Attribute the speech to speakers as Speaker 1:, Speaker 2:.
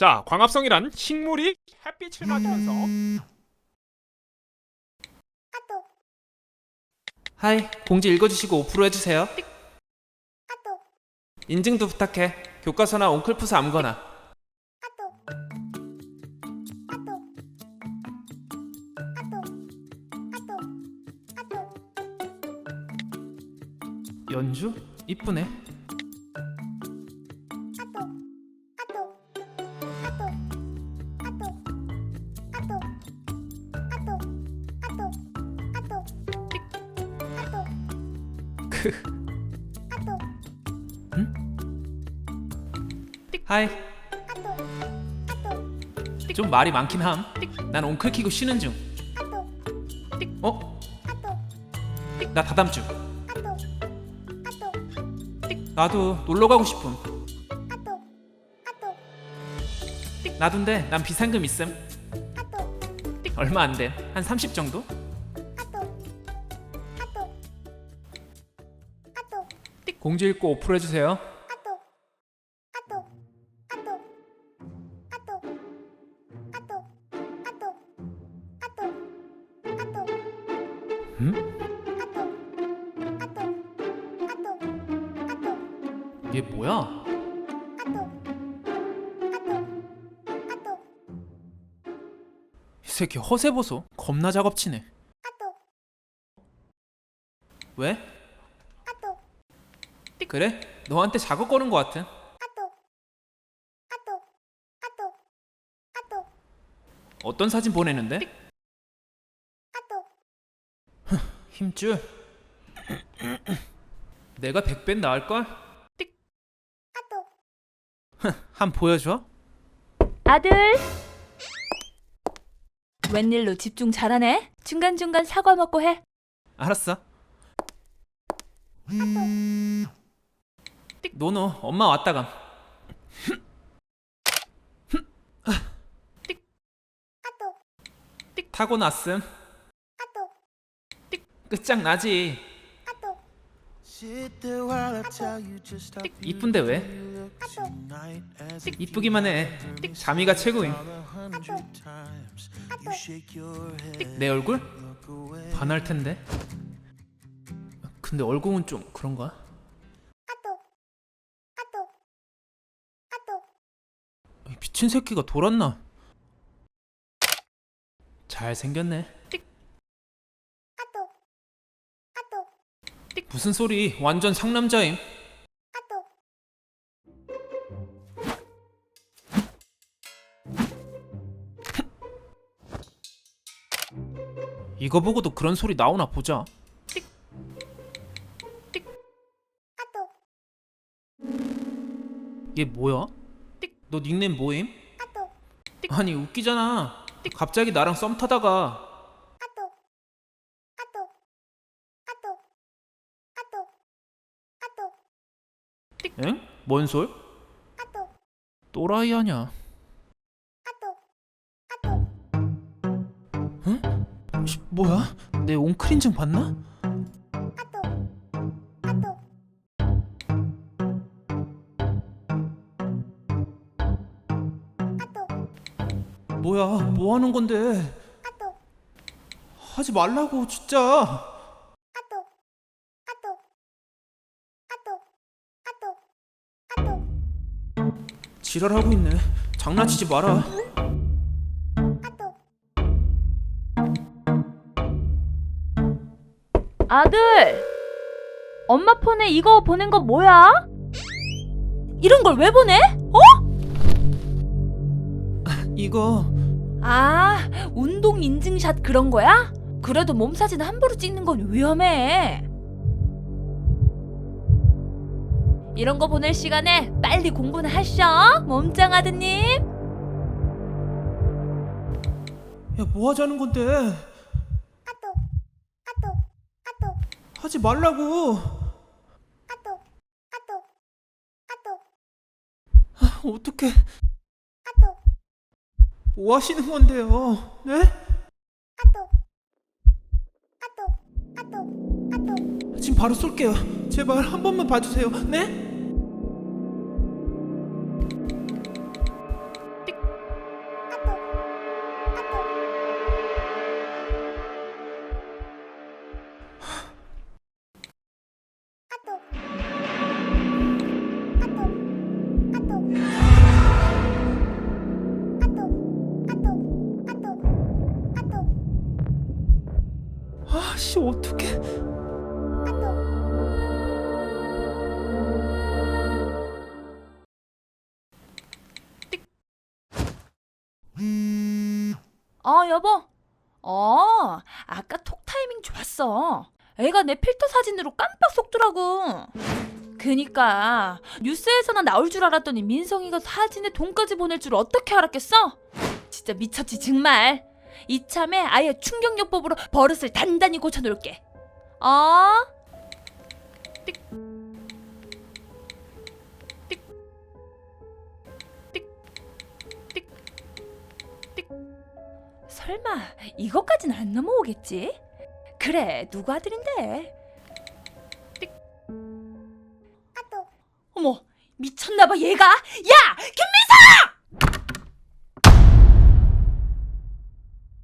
Speaker 1: 자, 광합성이란 식물이 햇빛을 맞으면서
Speaker 2: 하이, 공지 읽어주시고 5% 해주세요. 인증도 부탁해. 교과서나 온클푸스 아무거나. 연주? 이쁘네. 응? 하이. 좀 말이 많긴 함. 난 온클 키고 쉬는 중. 어? 나 다다음 주. 나도 놀러 가고 싶음. 나도인데 난 비상금 있음. 얼마 안 돼. 한 30 정도? 공지 읽고 5% 해주세요. 얘 뭐야? 이 새끼 허세 보소. 겁나 작업치네. 왜? 그래? 너한테 작업 거는 거 같은. 어떤 사진 보내는데? 흥, 힘줄. 내가 100배 나을걸? 흥, 한 보여줘.
Speaker 3: 아들. 웬일로 집중 잘하네? 중간중간 사과 먹고 해.
Speaker 2: 알았어. 노노, 엄마 왔다 감. 타고 났음. 끝장나지. 이쁜데 왜? 이쁘기만 해. 자미가 최고임. 내 얼굴? 반할 텐데. 근데 얼굴은 좀 그런가? 미친 새끼가 돌았나? 잘 생겼네. 무슨 소리? 완전 상남자임. 이거 보고도 그런 소리 나오나 보자. 얘 뭐야? 너 닉네임 뭐임? 아니 웃기잖아. 갑자기 나랑 썸 타다가 엥? 뭔 솔? 또라이 아냐? 응? 씨, 뭐야? 내 온클 인증 봤나? 뭐야? 뭐 하는 건데? 하지 말라고 진짜. 지랄하고 있네. 장난치지 마라.
Speaker 3: 아들. 엄마 폰에 이거 보낸 거 뭐야? 이런 걸 왜 보내? 어?
Speaker 2: 이거
Speaker 3: 아, 운동 인증샷 그런 거야? 그래도 몸 사진 함부로 찍는 건 위험해. 이런 거 보낼 시간에 빨리 공부나 하셔, 몸짱 아드님.
Speaker 2: 야 뭐 하자는 건데? 하지 말라고. 아, 어떡해. 뭐 하시는 건데요? 네? 지금 바로 쏠게요. 제발 한 번만 봐주세요. 네? 아씨 어떡해
Speaker 3: 어, 여보. 어, 아까 톡 타이밍 좋았어. 애가 내 필터 사진으로 깜빡 속더라고. 그니까 뉴스에서나 나올 줄 알았더니 민성이가 사진에 돈까지 보낼 줄 어떻게 알았겠어? 진짜 미쳤지 정말. 이참에 아예 충격요법으로 버릇을 단단히 고쳐놓을게. 어? 띡. 띡. 띡. 띡. 띡. 설마 이것까진 안 넘어오겠지? 그래 누구 아들인데? 띡. 어머 미쳤나봐 얘가 야 김민서!